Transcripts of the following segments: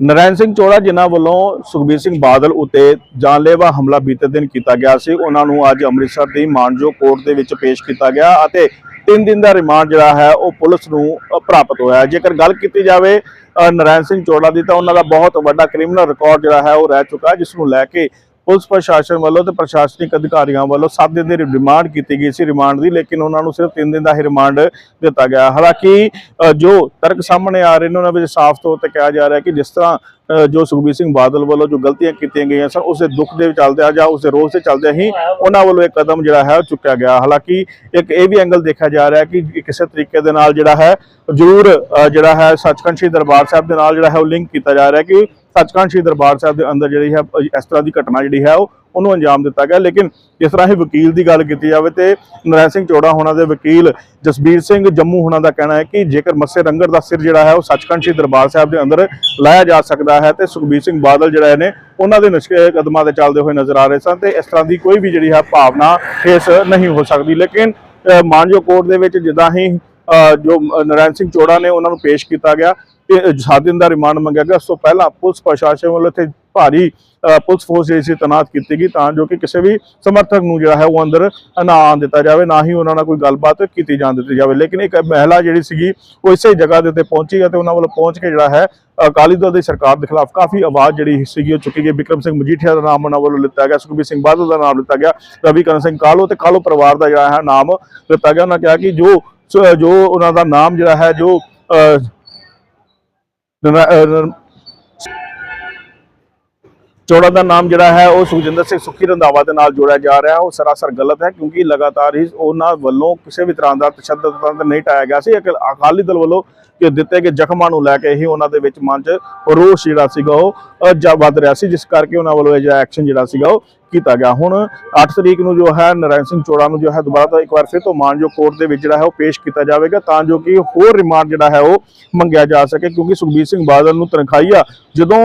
ਨਰੈਣ ਸਿੰਘ ਚੋੜਾ ਜਿਨ੍ਹਾਂ ਵੱਲੋਂ ਸੁਖਬੀਰ ਸਿੰਘ ਬਾਦਲ ਉਤੇ ਜਾਨਲੇਵਾ ਹਮਲਾ ਬੀਤੇ ਦਿਨ ਕੀਤਾ ਗਿਆ ਸੀ ਉਹਨਾਂ ਨੂੰ ਅੱਜ ਅੰਮ੍ਰਿਤਸਰ ਦੀ ਮਾਨਜੋ ਕੋਰਟ ਦੇ ਵਿੱਚ ਪੇਸ਼ ਕੀਤਾ ਗਿਆ ਅਤੇ 3 ਦਿਨ ਦਾ ਰਿਮਾਂਡ ਜਿਹੜਾ ਹੈ ਉਹ ਪੁਲਿਸ ਨੂੰ ਪ੍ਰਾਪਤ ਹੋਇਆ ਜੇਕਰ ਗੱਲ ਕੀਤੀ ਜਾਵੇ ਅ, ਨਰੈਣ ਸਿੰਘ ਚੋੜਾ ਦੀ ਤਾਂ ਉਹਨਾਂ ਦਾ ਬਹੁਤ ਵੱਡਾ ਕ੍ਰਿਮੀਨਲ ਰਿਕਾਰਡ ਜਿਹੜਾ ਹੈ ਉਹ ਰਹਿ ਚੁੱਕਾ ਜਿਸ ਨੂੰ ਲੈ ਕੇ ਪੁਲਿਸ ਪ੍ਰਸ਼ਾਸਨ ਵੱਲੋਂ ਤੇ ਪ੍ਰਸ਼ਾਸਨਿਕ ਅਧਿਕਾਰੀਆਂ ਵੱਲੋਂ 7 ਦਿਨ ਦੀ ਰਿਮਾਂਡ ਕੀਤੀ ਗਈ ਸੀ ਰਿਮਾਂਡ ਦੀ, ਲੇਕਿਨ ਉਹਨਾਂ ਨੂੰ ਸਿਰਫ 3 ਦਿਨ ਦਾ ਹੀ ਰਿਮਾਂਡ ਦਿੱਤਾ ਗਿਆ। ਹਾਲਾਂਕਿ ਜੋ ਤਰਕ ਸਾਹਮਣੇ ਆ ਰਹੇ ਨੇ, ਉਹਨਾਂ ਵਿੱਚ ਸਾਫ਼ ਤੌਰ ਤੇ ਕਿਹਾ ਜਾ ਰਿਹਾ ਕਿ ਜਿਸ ਤਰ੍ਹਾਂ ਜੋ ਸੁਖਬੀਰ ਸਿੰਘ ਬਾਦਲ ਵੱਲੋਂ ਜੋ ਗਲਤੀਆਂ ਕੀਤੀਆਂ ਗਈਆਂ ਸਨ, ਉਸ ਦੇ ਦੁੱਖ ਦੇ ਚੱਲਦਿਆਂ ਜਾਂ ਉਸ ਦੇ ਰੋਸ ਦੇ ਚੱਲਦਿਆਂ ਹੀ ਉਹਨਾਂ ਵੱਲੋਂ ਇੱਕ ਕਦਮ ਜਿਹੜਾ ਹੈ ਉਹ ਚੁੱਕਿਆ ਗਿਆ। ਹਾਲਾਂਕਿ, ਇੱਕ ਇਹ ਵੀ ਐਂਗਲ ਦੇਖਿਆ ਜਾ ਰਿਹਾ ਕਿ ਕਿਸੇ ਤਰੀਕੇ ਦੇ ਨਾਲ ਜਿਹੜਾ ਹੈ, ਜ਼ਰੂਰ ਜਿਹੜਾ ਹੈ ਸੱਚਖੰਡ ਸ਼੍ਰੀ ਦਰਬਾਰ ਸਾਹਿਬ ਦੇ ਨਾਲ ਜਿਹੜਾ ਹੈ ਉਹ ਲਿੰਕ ਕੀਤਾ ਜਾ ਰਿਹਾ ਕਿ ਸੱਚਖੰਡ ਸ਼੍ਰੀ ਦਰਬਾਰ ਸਾਹਿਬ ਦੇ ਅੰਦਰ ਜਿਹੜੀ ਹੈ ਇਸ ਤਰ੍ਹਾਂ ਦੀ ਘਟਨਾ ਜਿਹੜੀ ਹੈ ਉਹ ਉਹਨੂੰ ਅੰਜਾਮ ਦਿੱਤਾ ਗਿਆ। ਲੇਕਿਨ ਜਿਸ ਤਰ੍ਹਾਂ ਹੀ ਵਕੀਲ ਦੀ ਗੱਲ ਕੀਤੀ ਜਾਵੇ ਤੇ ਨਰੈਣ ਸਿੰਘ ਚੋੜਾ ਹੋਣਾ ਦੇ ਵਕੀਲ ਜਸਬੀਰ ਸਿੰਘ ਜੰਮੂ ਹੋਣਾ ਦਾ ਕਹਿਣਾ ਹੈ ਕਿ ਜੇਕਰ ਮੱਸੇ ਰੰਗਰ ਦਾ ਸਿਰ ਜਿਹੜਾ ਹੈ ਉਹ ਸੱਚਖੰਡ ਸ਼੍ਰੀ ਦਰਬਾਰ ਸਾਹਿਬ ਦੇ ਅੰਦਰ ਲਾਇਆ ਜਾ ਸਕਦਾ ਹੈ ਤੇ ਸੁਖਬੀਰ ਸਿੰਘ ਬਾਦਲ ਜਿਹੜਾ ਨੇ ਉਹਨਾਂ ਦੇ ਨਸ਼ਕੇ ਕਦਮਾਂ ਤੇ ਚੱਲਦੇ ਹੋਏ ਨਜ਼ਰ ਆ ਰਹੇ ਸਨ ਤੇ ਇਸ ਤਰ੍ਹਾਂ ਦੀ ਕੋਈ ਵੀ ਜਿਹੜੀ ਹੈ ਭਾਵਨਾ ਇਸ ਨਹੀਂ ਹੋ ਸਕਦੀ। ਲੇਕਿਨ ਅ, ਮਾਨਜੋ ਕੋਰਟ ਦੇ ਵਿੱਚ ਜਿੱਦਾਂ ਹੀ ਅ, ਜੋ ਅ, ਨਰੈਣ ਸਿੰਘ ਚੋੜਾ ਨੇ ਉਹਨਾਂ ਨੂੰ ਪੇਸ਼ ਕੀਤਾ ਗਿਆ ਤੇ ਸੱਤ ਦਿਨ ਦਾ ਰਿਮਾਂਡ ਮੰਗਿਆ ਗਿਆ। ਉਸ ਤੋਂ ਪਹਿਲਾਂ ਪੁਲਿਸ ਪ੍ਰਸ਼ਾਸਨ ਵੱਲੋਂ ਇੱਥੇ ਭਾਰੀ ਪੁਲਿਸ ਫੋਰਸ ਜਿਹੜੀ ਸੀ ਤੈਨਾਤ ਕੀਤੀ ਗਈ ਤਾਂ ਜੋ ਕਿ ਕਿਸੇ ਵੀ ਸਮਰਥਕ ਨੂੰ ਜਿਹੜਾ ਹੈ ਉਹ ਅੰਦਰ ਨਾ ਆਉਣ ਦਿੱਤਾ ਜਾਵੇ, ਨਾ ਹੀ ਉਹਨਾਂ ਨਾਲ ਕੋਈ ਗੱਲਬਾਤ ਕੀਤੀ ਜਾਣ ਦਿੱਤੀ ਜਾਵੇ। ਲੇਕਿਨ ਇੱਕ ਮਹਿਲਾ ਜਿਹੜੀ ਸੀਗੀ, ਉਹ ਇਸੇ ਜਗ੍ਹਾ ਦੇ ਉੱਤੇ ਪਹੁੰਚੀ ਅਤੇ ਉਹਨਾਂ ਵੱਲੋਂ ਪਹੁੰਚ ਕੇ ਜਿਹੜਾ ਹੈ, ਅਕਾਲੀ ਦਲ ਦੀ ਸਰਕਾਰ ਦੇ ਖਿਲਾਫ ਕਾਫੀ ਆਵਾਜ਼ ਜਿਹੜੀ ਸੀਗੀ ਉਹ ਚੁੱਕੀ ਗਈ। ਬਿਕਰਮ ਸਿੰਘ ਮਜੀਠੀਆ ਦਾ ਨਾਮ ਉਹਨਾਂ ਵੱਲੋਂ ਲਿੱਤਾ ਗਿਆ, ਸੁਖਬੀਰ ਸਿੰਘ ਬਾਦਲ ਦਾ ਨਾਮ ਲਿੱਤਾ ਗਿਆ, ਰਵੀ ਕਰਨ ਸਿੰਘ ਕਾਲੋ ਤੇ ਕਾਲੋ ਪਰਿਵਾਰ ਦਾ ਜਿਹੜਾ ਹੈ ਨਾਮ ਲਿੱਤਾ ਗਿਆ। ਉਹਨਾਂ ਕਿਹਾ ਕਿ ਜੋ ਜੋ ਉਹਨਾਂ ਦਾ ਨਾਮ ਜਿਹੜਾ ਹੈ, ਜੋ ਚੋੜਾ ਦਾ ਨਾਮ ਜਿਹੜਾ ਹੈ ਉਹ ਸੁਖਜਿੰਦਰ ਸਿੰਘ ਸੁੱਖੀ ਰੰਧਾਵਾ ਦੇ ਨਾਲ ਜੋੜਿਆ ਜਾ ਰਿਹਾ। ਉਹ ਸਰਾਸਰ ਗਲਤ ਹੈ ਕਿਉਂਕਿ ਲਗਾਤਾਰ ਹੀ ਉਹਨਾਂ ਵੱਲੋਂ ਕਿਸੇ ਵੀ ਤਰ੍ਹਾਂ ਦਾ ਤਸ਼ੱਦਦ ਤੰਤਰ ਨਹੀਂ ਟਾਇਆ ਗਿਆ ਸੀ। ਅਕਾਲੀ ਦਲ ਵੱਲੋਂ ਕਿ ਦਿੱਤੇ ਗਏ ਜ਼ਖਮਾਂ ਨੂੰ ਲੈ ਕੇ ਹੀ ਉਹਨਾਂ ਦੇ ਵਿੱਚ ਮਨ 'ਚ ਰੋਸ ਜਿਹੜਾ ਸੀਗਾ ਉਹ ਵੱਧ ਰਿਹਾ ਸੀ, ਜਿਸ ਕਰਕੇ ਉਹਨਾਂ ਵੱਲੋਂ ਇਹ ਜਿਹੜਾ ਐਕਸ਼ਨ ਜਿਹੜਾ ਸੀਗਾ ਉਹ ਕੀਤਾ ਗਿਆ। ਹੁਣ 8 ਤਰੀਕ ਨੂੰ ਜੋ ਹੈ ਨਰਾਇਣ ਸਿੰਘ ਚੋੜਾ ਨੂੰ ਜੋ ਹੈ ਦੁਬਾਰਾ ਤੋਂ ਇੱਕ ਵਾਰ ਫਿਰ ਤੋਂ ਮਾਨਜੋ ਕੋਰਟ ਦੇ ਵਿੱਚ ਜਿਹੜਾ ਹੈ ਉਹ ਪੇਸ਼ ਕੀਤਾ ਜਾਵੇਗਾ ਤਾਂ ਜੋ ਕਿ ਹੋਰ ਰਿਮਾਂਡ ਜਿਹੜਾ ਹੈ ਉਹ ਮੰਗਿਆ ਜਾ ਸਕੇ ਕਿਉਂਕਿ ਸੁਖਬੀਰ ਸਿੰਘ ਬਾਦਲ ਨੂੰ ਤਨਖਾਹੀਆ ਜਦੋਂ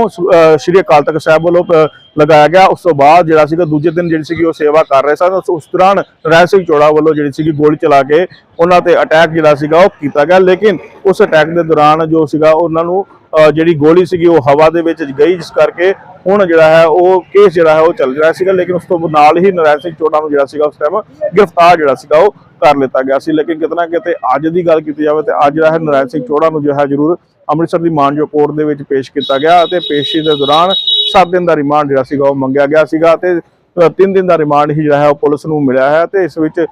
ਸ਼੍ਰੀ ਅਕਾਲ ਤਖਤ ਸਾਹਿਬ ਵੱਲੋਂ ਅ, ਲਗਾਇਆ ਗਿਆ ਉਸ ਤੋਂ ਬਾਅਦ ਜਿਹੜਾ ਸੀਗਾ ਦੂਜੇ ਦਿਨ ਜਿਹੜੀ ਸੀਗੀ ਉਹ ਸੇਵਾ ਕਰ ਰਹੇ ਸਨ। ਉਸ- ਦੌਰਾਨ ਨਰਾਇਣ ਸਿੰਘ ਚੋੜਾ ਵੱਲੋਂ ਜਿਹੜੀ ਸੀਗੀ ਗੋਲੀ ਚਲਾ ਕੇ ਉਹਨਾਂ ਤੇ ਅਟੈਕ ਜਿਹੜਾ ਸੀਗਾ ਉਹ ਕੀਤਾ ਗਿਆ। ਲੇਕਿਨ ਉਸ ਅਟੈਕ ਦੇ ਦੌਰਾਨ ਜੋ ਸੀਗਾ ਉਹਨਾਂ ਨੂੰ ਜਿਹੜੀ ਗੋਲੀ ਸੀਗੀ ਉਹ ਹਵਾ ਦੇ ਵਿੱਚ ਗਈ ਜਿਸ ਕਰਕੇ ਹੁਣ ਜਿਹੜਾ ਹੈ ਉਹ ਕੇਸ ਜਿਹੜਾ ਹੈ ਉਹ ਚੱਲ ਰਿਹਾ ਸੀਗਾ, ਲੇਕਿਨ ਉਸ ਤੋਂ ਨਾਲ ਹੀ ਨਰਾਇਣ ਸਿੰਘ ਚੋੜਾ ਨੂੰ ਜਿਹੜਾ ਸੀਗਾ ਉਸ ਟਾਈਮ ਗ੍ਰਿਫਤਾਰ ਜਿਹੜਾ ਸੀਗਾ ਉਹ ਕਰ ਲਿੱਤਾ ਗਿਆ ਸੀ। ਲੇਕਿਨ ਕਿਤਨਾ ਕਿਤੇ ਅੱਜ ਦੀ ਗੱਲ ਕੀਤੀ ਜਾਵੇ ਤੇ ਅੱਜ ਜਿਹੜਾ ਹੈ ਨਰਾਇਣ ਸਿੰਘ ਚੋੜਾ ਨੂੰ ਜੋ ਹੈ ਜ਼ਰੂਰ ਅੰਮ੍ਰਿਤਸਰ ਦੀ ਮਾਨਜੋ ਕੋਰਟ ਦੇ ਵਿੱਚ ਪੇਸ਼ ਕੀਤਾ ਗਿਆ ਅਤੇ ਪੇਸ਼ੀ ਦੇ ਦੌਰਾਨ 7 ਦਿਨ ਦਾ ਰਿਮਾਂਡ ਜਿਹੜਾ ਸੀਗਾ ਉਹ ਮੰਗਿਆ ਗਿਆ ਸੀਗਾ ਤੇ 3 ਦਿਨ ਦਾ ਰਿਮਾਂਡ ਹੀ ਜਿਹੜਾ ਹੈ ਉਹ ਪੁਲਿਸ ਨੂੰ ਮਿਲਿਆ ਹੈ ਤੇ ਇਸ ਵਿੱਚ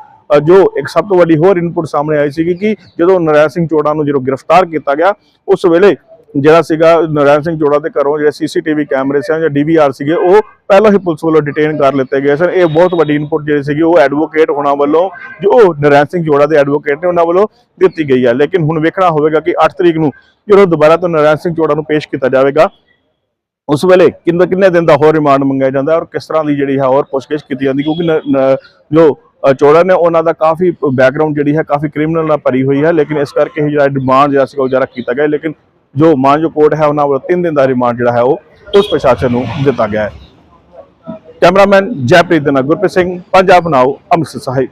ਜੋ ਇੱਕ ਸਭ ਤੋਂ ਵੱਡੀ ਹੋਰ ਇਨਪੁਟ ਸਾਹਮਣੇ ਆਈ ਸੀਗੀ ਕਿ ਜਦੋਂ ਨਰਾਇਣ ਸਿੰਘ ਚੋੜਾ ਨੂੰ ਜਦੋਂ ਗ੍ਰਿਫਤਾਰ ਕੀਤਾ ਗਿਆ, ਉਸ ਵੇਲੇ ਜਿਹੜਾ ਸੀਗਾ ਨਰਾਇਣ ਸਿੰਘ ਜੋੜਾ ਦੇ ਘਰੋਂ ਜਿਹੜੇ ਸੀਸੀਟੀਵੀ ਕੈਮਰੇ ਸਨ ਜਾਂ ਡੀਵੀਆਰ ਸੀਗੇ ਉਹ ਪਹਿਲਾਂ ਹੀ ਪੁਲਿਸ ਵੱਲੋਂ ਡਿਟੇਨ ਕਰ ਲਿੱਤੇ ਗਏ ਸਨ। ਇਹ ਬਹੁਤ ਵੱਡੀ ਇਨਪੁਟ ਜਿਹੜੀ ਸੀਗੀ ਉਹ ਐਡਵੋਕੇਟ ਹੋਣਾ ਵੱਲੋਂ ਜੋ ਨਰਾਇਣ ਸਿੰਘ ਜੋੜਾ ਦੇ ਐਡਵੋਕੇਟ ਨੇ ਉਹਨਾਂ ਵੱਲੋਂ ਦਿੱਤੀ ਗਈ ਹੈ ਲੇਕਿਨ ਹੁਣ ਵੇਖਣਾ ਹੋਵੇਗਾ ਕਿ 8 ਤਰੀਕ ਨੂੰ ਜਦੋਂ ਦੁਬਾਰਾ ਤੋਂ ਨਰਾਇਣ ਸਿੰਘ ਚੋੜਾ ਨੂੰ ਪੇਸ਼ ਕੀਤਾ ਜਾਵੇਗਾ ਉਸ ਵੇਲੇ ਕਿੰਨੇ ਕਿੰਨੇ ਦਿਨ ਦਾ ਹੋਰ ਰਿਮਾਂਡ ਮੰਗਿਆ ਜਾਂਦਾ ਔਰ ਕਿਸ ਤਰ੍ਹਾਂ ਦੀ ਜਿਹੜੀ ਹੈ ਹੋਰ ਪੁੱਛਗਿੱਛ ਕੀਤੀ ਜਾਂਦੀ ਕਿਉਂਕਿ ਜੋ ਅ, ਚੋੜਾ ਨੇ ਉਹਨਾਂ ਦਾ ਕਾਫੀ ਬੈਕਗ੍ਰਾਉਂਡ ਜਿਹੜੀ ਹੈ ਕਾਫੀ ਕ੍ਰਿਮੀਨਲ ਨਾਲ ਭਰੀ ਹੋਈ ਹੈ ਲੇਕਿਨ ਇਸ ਕਰਕੇ ਹੀ ਜਿਹੜਾ ਡਿਮਾਂਡ ਜਿਹੜਾ ਸੀਗਾ ਉਹ ਜਾਰਾ ਕੀਤਾ ਗਿਆ ਲੇਕਿਨ ਜੋ ਮਾਨਜੋ ਕੋਰਟ ਹੈ, ਉਹਨਾਂ ਵੱਲੋਂ 3 ਦਿਨ ਦਾ ਰਿਮਾਂਡ ਜਿਹੜਾ ਹੈ, ਉਹ ਉਸ ਪ੍ਰਸ਼ਾਸਨ ਨੂੰ ਦਿੱਤਾ ਗਿਆ ਹੈ। ਕੈਮਰਾਮੈਨ ਜੈਪ੍ਰੀਤ ਦੇ ਨਾਲ ਗੁਰਪ੍ਰੀਤ ਸਿੰਘ, ਪੰਜਾਬ ਨਾਓ ਅੰਮ੍ਰਿਤਸਰ ਸਾਹਿਬ।